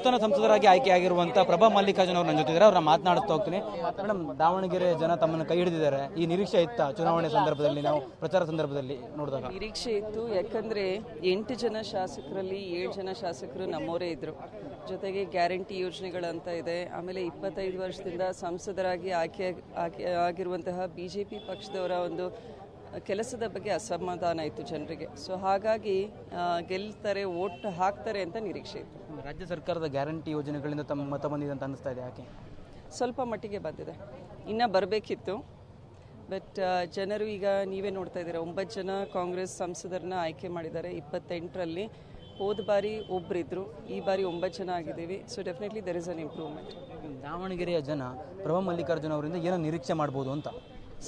ನೂತನ ಸಂಸದರಾಗಿ ಆಯ್ಕೆಯಾಗಿರುವಂತಹ ಪ್ರಭಾ ಮಲ್ಲಿಕಾರ್ಜುನ್ ಅವರು ನನ್ನ ಜೊತೆ ಇದ್ದಾರೆ. ಅವ್ರನ್ನ ಮಾತನಾಡುತ್ತಾ ಹೋಗ್ತೀನಿ. ಮೇಡಮ್ ದಾವಣಗೆರೆ ಜನ ತಮ್ಮನ್ನು ಕೈ ಹಿಡಿದಿದ್ದಾರೆ. ಈ ನಿರೀಕ್ಷೆ ಇತ್ತ ಚುನಾವಣೆ ಸಂದರ್ಭದಲ್ಲಿ ನಾವು ಪ್ರಚಾರ ಸಂದರ್ಭದಲ್ಲಿ ನೋಡಿದಾಗ? ನಿರೀಕ್ಷೆ ಇತ್ತು. ಯಾಕಂದ್ರೆ ಎಂಟು ಜನ ಶಾಸಕರಲ್ಲಿ ಏಳು ಜನ ಶಾಸಕರು ನಮ್ಮವರೇ ಇದ್ರು. ಜೊತೆಗೆ ಗ್ಯಾರಂಟಿ ಯೋಜನೆಗಳಂತ ಇದೆ. ಆಮೇಲೆ ಇಪ್ಪತ್ತೈದು ವರ್ಷದಿಂದ ಸಂಸದರಾಗಿ ಆಯ್ಕೆ ಆಯ್ಕೆ ಆಗಿರುವಂತಹ ಬಿಜೆಪಿ ಪಕ್ಷದವರ ಒಂದು ಕೆಲಸದ ಬಗ್ಗೆ ಅಸಮಾಧಾನ ಇತ್ತು ಜನರಿಗೆ. ಸೊ ಹಾಗಾಗಿ ಗೆಲ್ತಾರೆ ಓಟ್ ಹಾಕ್ತಾರೆ ಅಂತ ನಿರೀಕ್ಷೆ ಇತ್ತು. ರಾಜ್ಯ ಸರ್ಕಾರದ ಗ್ಯಾರಂಟಿ ಯೋಜನೆಗಳಿಂದ ತಮ್ಮ ಮತ ಬಂದಿದೆ ಅಂತ ಅನ್ನಿಸ್ತಾ ಇದೆ ಯಾಕೆ? ಸ್ವಲ್ಪ ಮಟ್ಟಿಗೆ ಬಂದಿದೆ. ಇನ್ನೂ ಬರಬೇಕಿತ್ತು. ಬಟ್ ಜನರು ಈಗ ನೀವೇ ನೋಡ್ತಾ ಇದ್ದೀರಾ ಒಂಬತ್ತು ಜನ ಕಾಂಗ್ರೆಸ್ ಸಂಸದರನ್ನ ಆಯ್ಕೆ ಮಾಡಿದ್ದಾರೆ ಇಪ್ಪತ್ತೆಂಟರಲ್ಲಿ. ಹೋದ ಬಾರಿ ಒಬ್ಬರಿದ್ರು ಈ ಬಾರಿ ಒಂಬತ್ತು ಜನ ಆಗಿದ್ದೀವಿ. So definitely there is an improvement ದಾವಣಗೆರೆಯ ಜನ ಪ್ರಭಾ ಮಲ್ಲಿಕಾರ್ಜುನ ಅವರಿಂದ ಏನೋ ನಿರೀಕ್ಷೆ ಮಾಡ್ಬೋದು ಅಂತ.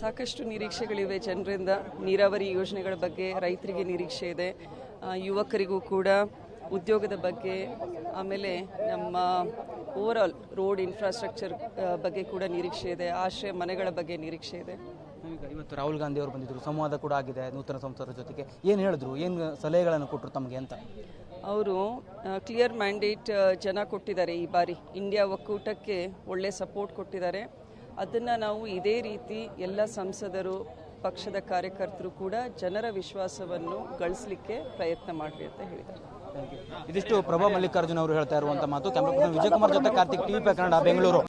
ಸಾಕಷ್ಟು ನಿರೀಕ್ಷೆಗಳಿವೆ ಜನರಿಂದ. ನೀರಾವರಿ ಯೋಜನೆಗಳ ಬಗ್ಗೆ ರೈತರಿಗೆ ನಿರೀಕ್ಷೆ ಇದೆ. ಯುವಕರಿಗೂ ಕೂಡ ಉದ್ಯೋಗದ ಬಗ್ಗೆ ಆಮೇಲೆ ನಮ್ಮ ಓವರಾಲ್ ರೋಡ್ ಇನ್ಫ್ರಾಸ್ಟ್ರಕ್ಚರ್ ಬಗ್ಗೆ ಕೂಡ ನಿರೀಕ್ಷೆ ಇದೆ. ಆಶ್ರಯ ಮನೆಗಳ ಬಗ್ಗೆ ನಿರೀಕ್ಷೆ ಇದೆ. ಇವತ್ತು ರಾಹುಲ್ ಗಾಂಧಿ ಅವರು ಬಂದಿದ್ರು. ಸಂವಾದ ಕೂಡ ಆಗಿದೆ ನೂತನ ಸಂಸದರ ಜೊತೆಗೆ. ಏನು ಹೇಳಿದ್ರು? ಏನು ಸಲಹೆಗಳನ್ನು ಕೊಟ್ಟರು ತಮಗೆ ಅಂತ? ಅವರು ಕ್ಲಿಯರ್ ಮ್ಯಾಂಡೇಟ್ ಜನ ಕೊಟ್ಟಿದ್ದಾರೆ ಈ ಬಾರಿ. ಇಂಡಿಯಾ ಒಕ್ಕೂಟಕ್ಕೆ ಒಳ್ಳೆ ಸಪೋರ್ಟ್ ಕೊಟ್ಟಿದ್ದಾರೆ. ಅದನ್ನು ನಾವು ಇದೇ ರೀತಿ ಎಲ್ಲ ಸಂಸದರು, ಪಕ್ಷದ ಕಾರ್ಯಕರ್ತರು ಕೂಡ ಜನರ ವಿಶ್ವಾಸವನ್ನು ಗಳಿಸಲಿಕ್ಕೆ ಪ್ರಯತ್ನ ಮಾಡಿ ಅಂತ ಹೇಳಿದ್ದಾರೆ. ಇದಿಷ್ಟು ಪ್ರಭಾ ಮಲ್ಲಿಕಾರ್ಜುನ್ ಅವರು ಹೇಳ್ತಾ ಇರುವಂತಹ ಮಾತು. ವಿಜಯಕುಮಾರ್ ಜೊತೆ ಕಾರ್ತಿಕ್, ಟಿವಿ ಕನ್ನಡ ಬೆಂಗಳೂರು.